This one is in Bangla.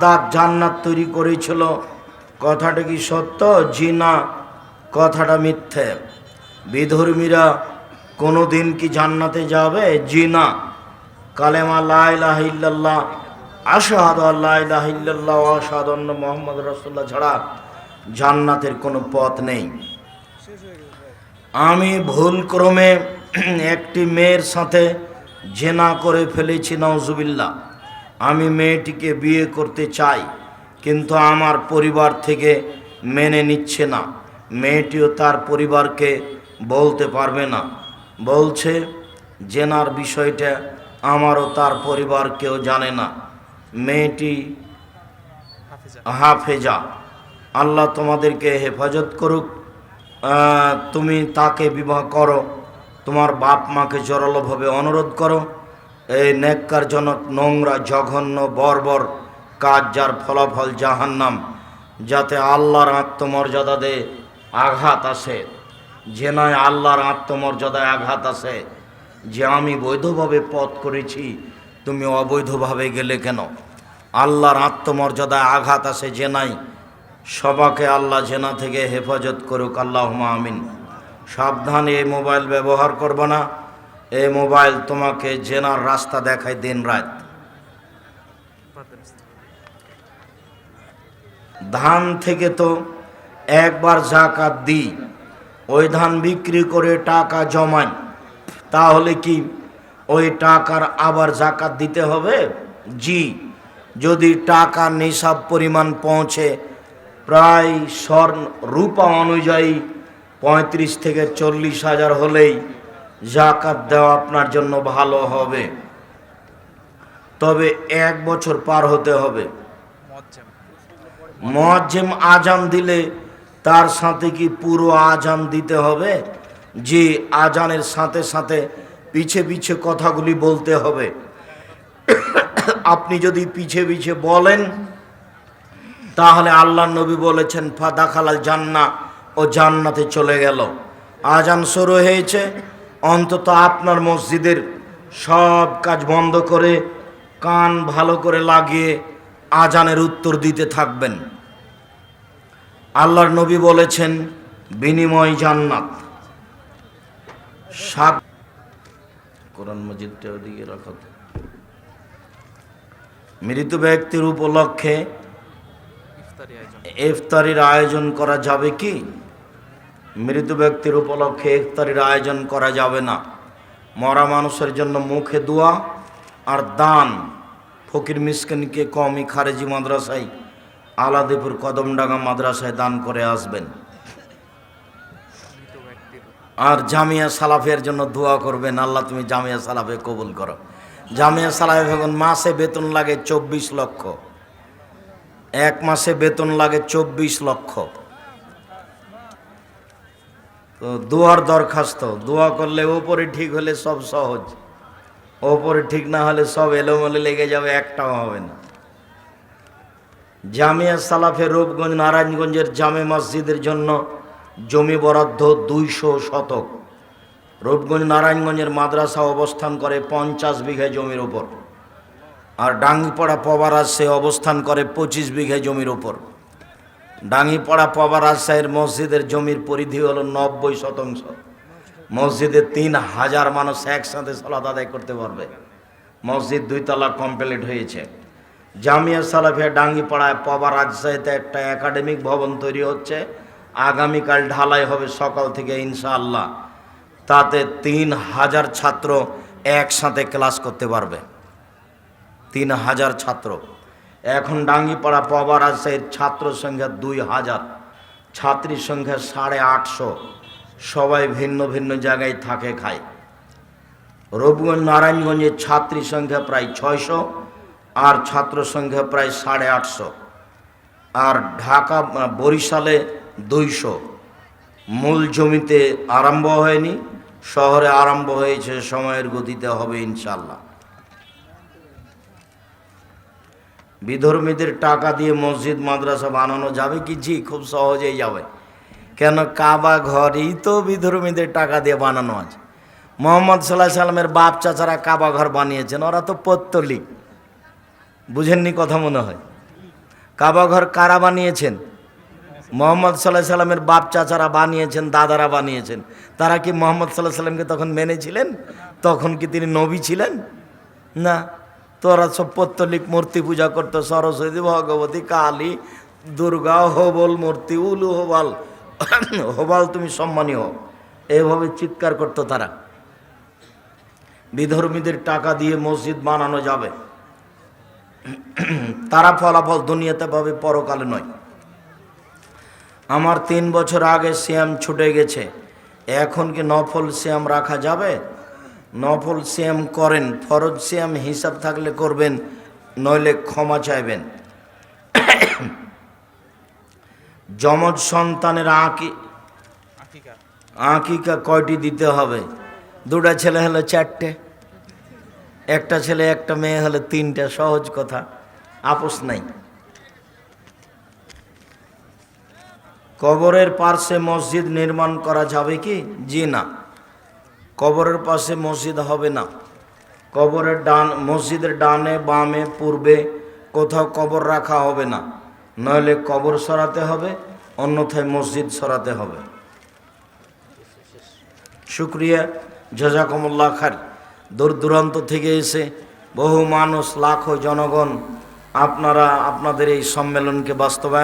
বাগদাদ জান্নাত তৈরি করেছিল। কথাটা কি সত্য? জি না, কথাটা মিথ্যে। বিধর্মীরা কোনো দিন কি জান্নাতে যাবে? জি না। কালেমা লাইলাহ ইল্লাল্লাহ, আশাহাদ আল্লাহ ইলাহ ইল্লাল্লাহ আশাহাদ মোহাম্মদ রসুল্লাহ ছাড়া জান্নাতের কোনো পথ নেই। আমি ভুল ক্রমে একটি মেয়ের সাথে জেনা করে ফেলেছি নওজুবিল্লা আমি মেয়েটিকে বিয়ে করতে চাই, কিন্তু আমার পরিবার থেকে মেনে নিচ্ছে না। মেয়েটিও তার পরিবারকে বলতে পারবে না। বলছে, জেনার বিষয়টা আমারও তার পরিবার কেউ জানে না। মেয়েটি হাফেজা। আল্লাহ তোমাদেরকে হেফাজত করুক। তুমি তাকে বিবাহ করো। তোমার বাপ মাকে জোরালোভাবে অনুরোধ করো। এই নেককারজনক, নোংরা, জঘন্য, বর্বর কাজ যার ফলাফল জাহান্নাম, যাতে আল্লাহর আত্মমর্যাদাতে আঘাত আসে। জেনায় আল্লাহর আত্মমর্যাদায় আঘাত আসে। যে আমি বৈধভাবে পথ করেছি, তুমি অবৈধভাবে গেলে কেন? আল্লাহর আত্মমর্যাদায় আঘাত আসে জেনাই সবাকে আল্লাহ জেনা থেকে হেফাজত করুক আল্লাহ আমিন। সাবধানে এই মোবাইল ব্যবহার করবে না। এই মোবাইল তোমাকে জেনার রাস্তা দেখায় দিন রাত। ধান থেকে তো একবার জাকাত দিই, ওই ধান বিক্রি করে টাকা জমাই। তাহলে কি ওই টাকার আবার জাকাত দিতে হবে? জি, যদি টাকা নিসাব পরিমাণ পৌঁছে, প্রায় স্বর্ণ রূপা অনুযায়ী পঁয়ত্রিশ থেকে চল্লিশ হাজার হলেই জাকাত দেওয়া আপনার জন্য ভালো হবে। তবে এক বছর পার হতে হবে। মোয়াজ্জেম। আজান দিলে তার সাথে কি পুরো আজান দিতে হবে? যে আজানের সাথে সাথে পিছে পিছে কথাগুলি বলতে হবে। আপনি যদি পিছে পিছে বলেন তাহলে আল্লাহ নবী বলেছেন ফাদা খালাল জান্না ও জান্নাতে চলে গেল। আজান শুরু হয়েছে অন্তত আপনার মসজিদের সব কাজ বন্ধ করে কান ভালো করে লাগিয়ে আজানের উত্তর দিতে থাকবেন। আল্লাহর নবী বলেছেন বিনিময় জান্নাত। সাত কোরআন মজিদটা ওদিকে রাখো। মৃত ব্যক্তির উপলক্ষে ইফতারির আয়োজন করা যাবে কি? মৃত ব্যক্তির উপলক্ষে ইফতারির আয়োজন করা যাবে না। মরা মানুষের জন্য মুখে দোয়া আর দান। ফকির মিসকিনকে কমই খারেজি মাদ্রাসায়, আলাদিপুর কদমডাঙ্গা মাদ্রাসায় দান করে আসবেন। আর জামিয়া সালাফের জন্য দোয়া করবেন। আল্লাহ তুমি জামিয়া সালাফে কবুল করো। জামিয়া সালাফে এখন মাসে বেতন লাগে চব্বিশ লক্ষ। এক মাসে বেতন লাগে চব্বিশ লক্ষ। তো দোয়ার দরখাস্ত, দোয়া করলে ওপরে ঠিক হলে সব সহজ। ওপরে ঠিক না হলে সব এলোমেলো লেগে যাবে, একটাও হবে না। জামিয়া সালাফে রূপগঞ্জ, নারায়ণগঞ্জের জামে মসজিদের জন্য জমি বরাদ্দ দুইশো শতক। রূপগঞ্জ, নারায়ণগঞ্জের মাদ্রাসা অবস্থান করে পঞ্চাশ বিঘা জমির ওপর আর ডাঙ্গিপাড়া পবার সে অবস্থান করে পঁচিশ বিঘা জমির ওপর ডাঙ্গিপাড়া পবার রাজশাহীর মসজিদের জমির পরিধি হলো নব্বই শতাংশ। মসজিদে তিন হাজার মানুষ একসাথে সালাদ আদায় করতে পারবে। মসজিদ দুইতলা কমপ্লিট হয়েছে। জামিয়া সালাফিয়া ডাঙ্গিপাড়ায় পবার রাজশাহীতে একটা একাডেমিক ভবন তৈরি হচ্ছে। আগামীকাল ঢালাই হবে সকাল থেকে ইনশাআল্লাহ। তাতে তিন হাজার ছাত্র একসাথে ক্লাস করতে পারবে। তিন হাজার ছাত্র। এখন ডাঙ্গিপাড়া পবা রাজশাহীর ছাত্র সংখ্যা দুই হাজার ছাত্রীর সংখ্যা সাড়ে আটশো। সবাই ভিন্ন ভিন্ন জায়গায় থাকে, খায়। রূপগঞ্জ নারায়ণগঞ্জের ছাত্রী সংখ্যা প্রায় ছয়শো আর ছাত্র সংখ্যা প্রায় সাড়ে আটশো। আর ঢাকা, বরিশালে দুইশো। মূল জমিতে আরম্ভ হয়নি, শহরে আরম্ভ হয়েছে, সময়ের গতিতে হবে ইনশাল্লাহ। বিধর্মীদের টাকা দিয়ে মসজিদ, মাদ্রাসা বানানো যাবে কি? জি, খুব সহজেই যাবে। কেন? কাবা ঘরই তো বিধর্মীদের টাকা দিয়ে বানানো আছে। মোহাম্মদ সাল্লাহ সাল্লামের বাপ চাচারা কাবা ঘর বানিয়েছেন, ওরা তো পত্তলিক বুঝেননি কথা মনে হয়? কাবা ঘর কারা বানিয়েছেন? মোহাম্মদ সাল্লাহ সাল্লামের বাপ চাচারা বানিয়েছেন, দাদারা বানিয়েছেন। তারা কি মোহাম্মদ সাল্লাহ সাল্লামকে তখন মেনেছিলেন? তখন কি তিনি নবী ছিলেন? না। তোরা সব পত্তলিক মূর্তি পূজা করতো সরস্বতী ভগবতী কালী, দুর্গা, হবল মূর্তি, উলু হবাল। হবাল তুমি সম্মানীয়। এইভাবে চিৎকার করতো তারা। বিধর্মীদের টাকা দিয়ে মসজিদ বানানো যাবে। তারা ফলাফল দুনিয়াতে পাবে, পরকালে নয়। আমার তিন বছর আগে শ্যাম ছুটে গেছে। এখন কি নফল শ্যাম রাখা যাবে? নফল শ্যাম করেন ফরজ শ্যাম হিসাব থাকলে করবেন নইলে ক্ষমা চাইবেন। যমজ সন্তানের আঁকি আঁকিকা কয়টি দিতে হবে? দুটা ছেলে হলে চারটে একটা ছেলে একটা মেয়ে হলে তিনটা সহজ কথা আপোষ নাই। কবরের পার্শ্বে মসজিদ নির্মাণ করা যাবে কি? জি না। কবরের পাশে মসজিদ হবে না। কবরের ডান, মসজিদের ডানে, বামে, পূর্বে কোথাও কবর রাখা হবে না। নইলে কবর সরাতে হবে, অন্যথায় মসজিদ সরাতে হবে। শুক্রিয়া, জাজাকমুল্লাহ খার দূর দূরান্ত থেকে এসে বহু মানুষ, লাখো জনগণ আপনারা, আপনাদের এই সম্মেলনকে বাস্তবায়ন